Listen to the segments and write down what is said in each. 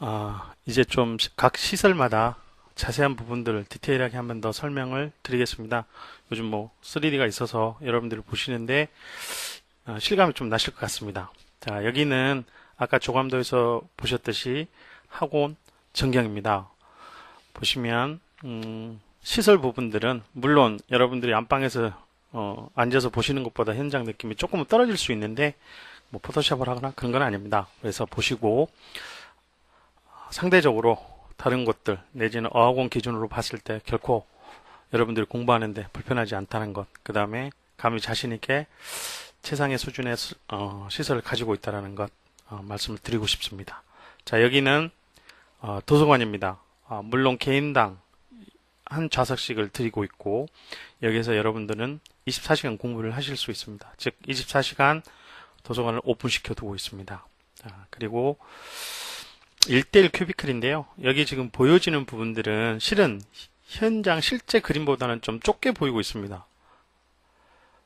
아, 이제 좀 각 시설마다 자세한 부분들을 디테일하게 한 번 더 설명을 드리겠습니다. 요즘 뭐 3D가 있어서 여러분들이 보시는데 어, 실감이 좀 나실 것 같습니다. 자, 여기는 아까 조감도에서 보셨듯이 학원 전경입니다. 보시면 음, 시설 부분들은 물론 여러분들이 안방에서 어, 앉아서 보시는 것보다 현장 느낌이 조금 떨어질 수 있는데 뭐 포토샵을 하거나 그런 건 아닙니다. 그래서 보시고 상대적으로 다른 곳들 내지는 어학원 기준으로 봤을 때 결코 여러분들이 공부하는데 불편하지 않다는 것. 그 다음에 감히 자신 있게 최상의 수준의 수- 어, 시설을 가지고 있다는 것 어, 말씀을 드리고 싶습니다. 자 여기는 어, 도서관입니다. 아, 물론 개인당 한 좌석씩을 드리고 있고 여기서 여러분들은 24시간 공부를 하실 수 있습니다. 즉 24시간 도서관을 오픈시켜 두고 있습니다. 자, 그리고 1대1 큐비클인데요. 여기 지금 보여지는 부분들은 실은 현장 실제 그림보다는 좀 좁게 보이고 있습니다.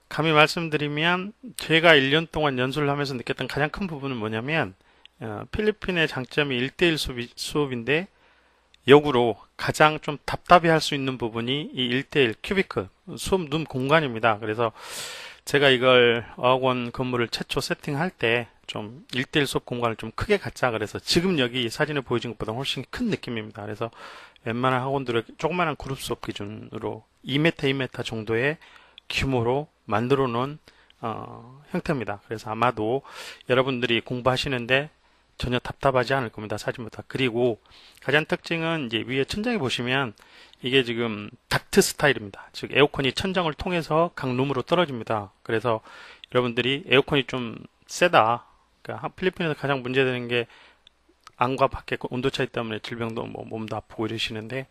감히 말씀드리면 제가 1년 동안 연수를 하면서 느꼈던 가장 큰 부분은 뭐냐면 어, 필리핀의 장점이 1대1 수업이, 수업인데 역으로 가장 좀 답답해 할 수 있는 부분이 이 1대1 큐비클 수업 룸 공간입니다. 그래서 제가 이걸 어학원 건물을 최초 세팅할 때 좀 1대1 수업 공간을 좀 크게 갖자 그래서 지금 여기 사진에 보여진 것보다 훨씬 큰 느낌입니다. 그래서 웬만한 학원들을 조그마한 그룹 수업 기준으로 2m, 2m 정도의 규모로 만들어 놓은 어, 형태입니다. 그래서 아마도 여러분들이 공부하시는데 전혀 답답하지 않을 겁니다. 사진부터. 그리고 가장 특징은 이제 위에 천장에 보시면 이게 지금 닥트 스타일입니다. 즉 에어컨이 천장을 통해서 각 룸으로 떨어집니다. 그래서 여러분들이 에어컨이 좀 세다. 그러니까 필리핀에서 가장 문제되는 게 안과 밖의 온도 차이 때문에 질병도 뭐 몸도 아프고 이러시는데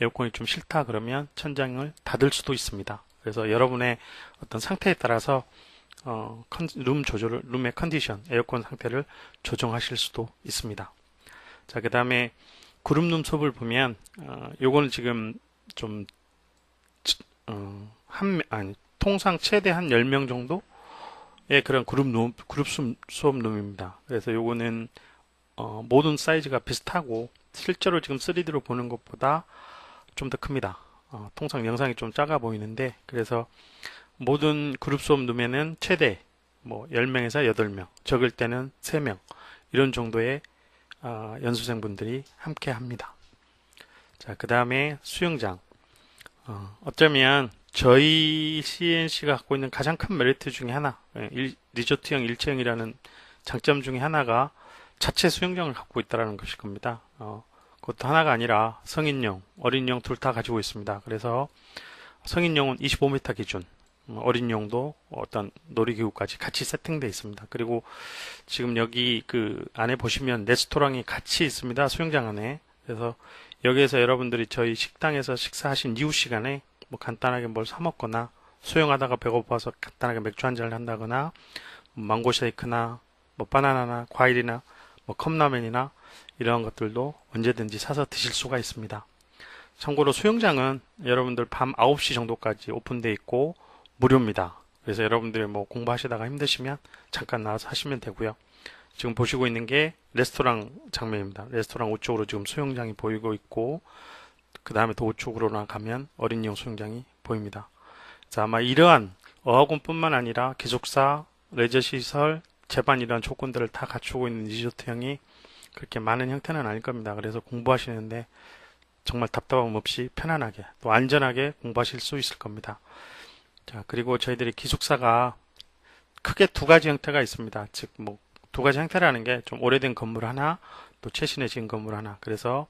에어컨이 좀 싫다 그러면 천장을 닫을 수도 있습니다. 그래서 여러분의 어떤 상태에 따라서 어, 컨- 룸 조절을, 룸의 컨디션, 에어컨 상태를 조정하실 수도 있습니다. 자, 그 다음에 그룹룸 수업을 보면, 어, 요거는 지금 좀, 치- 어, 한, 아니, 통상 최대 한 10명 정도 의 그런 그룹 룸, 그룹 수- 수업 룸입니다. 그래서 요거는, 어, 모든 사이즈가 비슷하고, 실제로 지금 3D로 보는 것보다 좀 더 큽니다. 어, 통상 영상이 좀 작아 보이는데, 그래서 모든 그룹 수업 룸에는 최대 뭐 10명에서 8명, 적을 때는 3명, 이런 정도의 어, 연수생분들이 함께 합니다. 자, 그 다음에 수영장. 어, 어쩌면 저희 CNC가 갖고 있는 가장 큰 메리트 중에 하나, 예, 일- 리조트형 일체형이라는 장점 중에 하나가 자체 수영장을 갖고 있다는 것일 겁니다. 어, 그것도 하나가 아니라 성인용, 어린용 둘 다 가지고 있습니다. 그래서 성인용은 25m 기준, 음, 어린용도 어떤 놀이기구까지 같이 세팅되어 있습니다. 그리고 지금 여기 그 안에 보시면 레스토랑이 같이 있습니다. 수영장 안에. 그래서 여기에서 여러분들이 저희 식당에서 식사하신 이후 시간에 뭐 간단하게 뭘 사 먹거나 수영하다가 배고파서 간단하게 맥주 한 잔을 한다거나 뭐 망고 쉐이크나 뭐 바나나나 과일이나 뭐 컵라면이나 이런 것들도 언제든지 사서 드실 수가 있습니다. 참고로 수영장은 여러분들 밤 9시 정도까지 오픈되어 있고 무료입니다. 그래서 여러분들이 뭐 공부하시다가 힘드시면 잠깐 나와서 하시면 되고요. 지금 보시고 있는 게 레스토랑 장면입니다. 레스토랑 우측으로 지금 수영장이 보이고 있고 그 다음에 더 우측으로 나가면 어린이용 수영장이 보입니다. 자, 아마 이러한 어학원뿐만 아니라 기숙사, 레저시설, 제반 이러한 조건들을 다 갖추고 있는 리조트형이 그렇게 많은 형태는 아닐 겁니다. 그래서 공부하시는데 정말 답답함 없이 편안하게 또 안전하게 공부하실 수 있을 겁니다. 자, 그리고 저희들이 기숙사가 크게 두 가지 형태가 있습니다. 즉, 뭐, 두 가지 형태라는 게 좀 오래된 건물 하나, 또 최신에 지은 건물 하나. 그래서,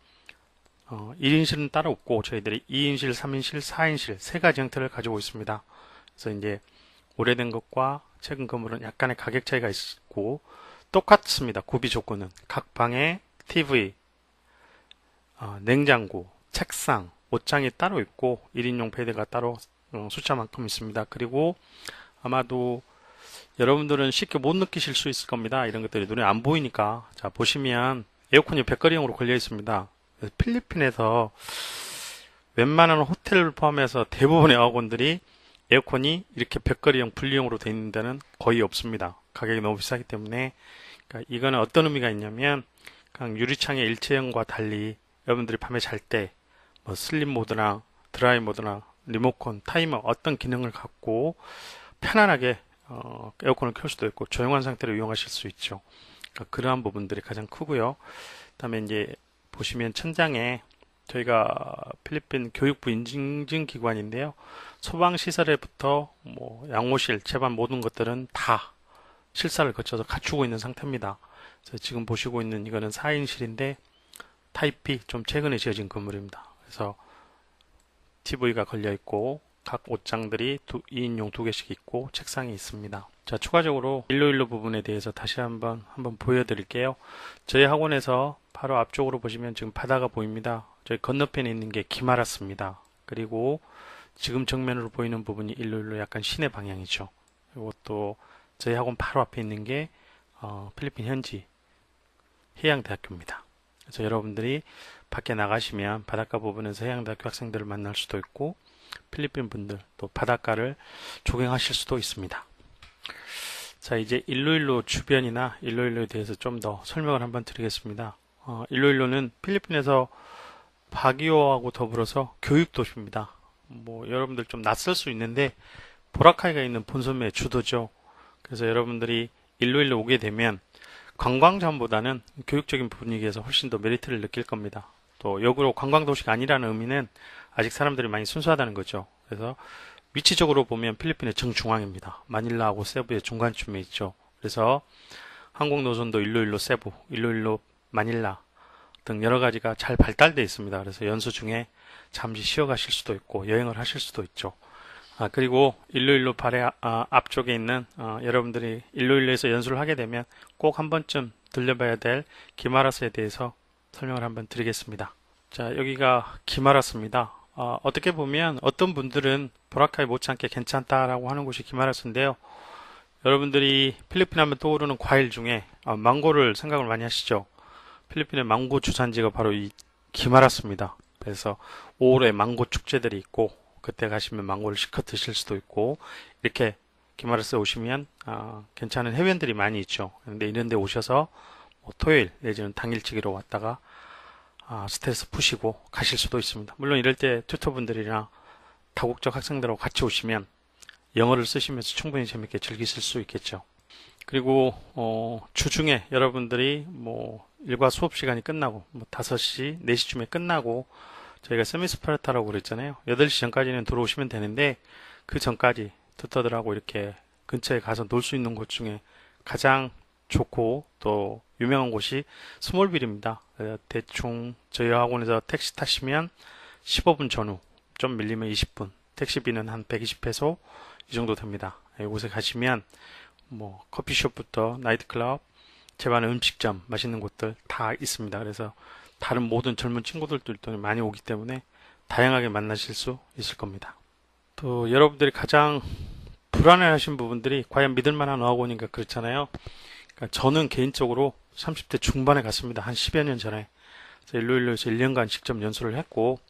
어, 1인실은 따로 없고, 저희들이 2인실, 3인실, 4인실 세 가지 형태를 가지고 있습니다. 그래서 이제, 오래된 것과 최근 건물은 약간의 가격 차이가 있고, 똑같습니다. 구비 조건은. 각 방에 TV, 어, 냉장고, 책상, 옷장이 따로 있고, 1인용 베드가 따로 어, 숫자만큼 있습니다. 그리고 아마도 여러분들은 쉽게 못 느끼실 수 있을 겁니다. 이런 것들이 눈에 안 보이니까. 자, 보시면 에어컨이 백거리형으로 걸려 있습니다. 필리핀에서 웬만한 호텔을 포함해서 대부분의 어학원들이 에어컨이 이렇게 백거리형 분리형으로 되어 있는 데는 거의 없습니다. 가격이 너무 비싸기 때문에. 그러니까 이거는 어떤 의미가 있냐면 그냥 유리창의 일체형과 달리 여러분들이 밤에 잘 때 뭐 슬립 모드나 드라이 모드나 리모컨, 타이머 어떤 기능을 갖고 편안하게 어, 에어컨을 켤 수도 있고 조용한 상태로 이용하실 수 있죠. 그러니까 그러한 부분들이 가장 크고요. 그다음에 이제 보시면 천장에 저희가 필리핀 교육부 인증 기관인데요. 소방 시설에부터 뭐 양호실, 채반 모든 것들은 다 실사를 거쳐서 갖추고 있는 상태입니다. 그래서 지금 보시고 있는 이거는 4인실인데 타입 B 좀 최근에 지어진 건물입니다. 그래서 TV가 걸려 있고 각 옷장들이 2인용 두 개씩 있고 책상이 있습니다. 자, 추가적으로 일로일로 부분에 대해서 다시 한번 한번 보여드릴게요. 저희 학원에서 바로 앞쪽으로 보시면 지금 바다가 보입니다. 저희 건너편에 있는 게 기마라스입니다. 그리고 지금 정면으로 보이는 부분이 일로일로 약간 시내 방향이죠. 또 저희 학원 바로 앞에 있는 게 어, 필리핀 현지 해양대학교입니다. 그래서 여러분들이 밖에 나가시면 바닷가 부분에서 해양대학교 학생들을 만날 수도 있고 필리핀 분들 또 바닷가를 조경하실 수도 있습니다. 자 이제 일로일로 주변이나 일로일로에 대해서 좀 더 설명을 한번 드리겠습니다. 어, 일로일로는 필리핀에서 바기오하고 더불어서 교육 도시입니다. 뭐 여러분들 좀 낯설 수 있는데 보라카이가 있는 본섬의 주도죠. 그래서 여러분들이 일로일로 오게 되면 관광점보다는 교육적인 분위기에서 훨씬 더 메리트를 느낄 겁니다. 또 역으로 관광도시가 아니라는 의미는 아직 사람들이 많이 순수하다는 거죠. 그래서 위치적으로 보면 필리핀의 정중앙입니다. 마닐라하고 세부의 중간쯤에 있죠. 그래서 항공 노선도 일로일로 세부, 일로일로 마닐라 등 여러 가지가 잘 발달되어 있습니다. 그래서 연수 중에 잠시 쉬어 가실 수도 있고 여행을 하실 수도 있죠. 아, 그리고 일로일로 발의 아, 앞쪽에 있는 어, 여러분들이 일로일로에서 연수를 하게 되면 꼭 한 번쯤 들려봐야 될 기마라스에 대해서 설명을 한번 드리겠습니다. 자, 여기가 기마라스입니다. 어, 어떻게 보면 어떤 분들은 보라카이 못지않게 괜찮다라고 하는 곳이 기마라스인데요. 여러분들이 필리핀 하면 떠오르는 과일 중에 어, 망고를 생각을 많이 하시죠. 필리핀의 망고 주산지가 바로 이 기마라스입니다. 그래서 5월에 망고 축제들이 있고 그때 가시면 망고를 시커 드실 수도 있고 이렇게 기마라스에 오시면 어, 괜찮은 해변들이 많이 있죠. 그런데 이런 데 오셔서 뭐 토요일 내지는 당일치기로 왔다가 아, 스트레스 푸시고 가실 수도 있습니다. 물론 이럴 때 튜터분들이나 다국적 학생들하고 같이 오시면 영어를 쓰시면서 충분히 재밌게 즐기실 수 있겠죠. 그리고 어, 주중에 여러분들이 뭐 일과 수업 시간이 끝나고 뭐 5시, 4시쯤에 끝나고 저희가 세미스파르타라고 그랬잖아요. 8시 전까지는 들어오시면 되는데 그 전까지 튜터들하고 이렇게 근처에 가서 놀 수 있는 곳 중에 가장 좋고 또 유명한 곳이 스몰빌입니다. 대충 저희 학원에서 택시 타시면 15분 전후 좀 밀리면 20분 택시비는 한 120페소 이 정도 됩니다. 이곳에 가시면 뭐 커피숍부터 나이트클럽 제반의 음식점 맛있는 곳들 다 있습니다. 그래서 다른 모든 젊은 친구들도 많이 오기 때문에 다양하게 만나실 수 있을 겁니다. 또 여러분들이 가장 불안해하신 부분들이 과연 믿을 만한 어학원인가 그렇잖아요. 그러니까 저는 개인적으로 30대 중반에 갔습니다. 한 10여 년 전에. 일로일로에서 1년간 직접 연수를 했고,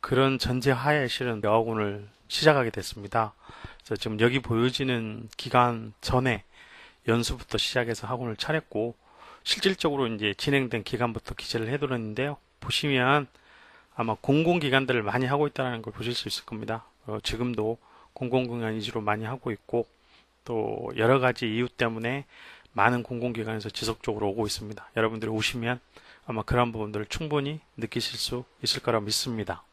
그런 전제 하에 실은 여학원을 시작하게 됐습니다. 그래서 지금 여기 보여지는 기간 전에 연수부터 시작해서 학원을 차렸고, 실질적으로 이제 진행된 기간부터 기재를 해두었는데요. 보시면 아마 공공기관들을 많이 하고 있다는 걸 보실 수 있을 겁니다. 어, 지금도 공공기관 위주로 많이 하고 있고, 또 여러 가지 이유 때문에 많은 공공기관에서 지속적으로 오고 있습니다. 여러분들이 오시면 아마 그런 부분들을 충분히 느끼실 수 있을 거라 믿습니다.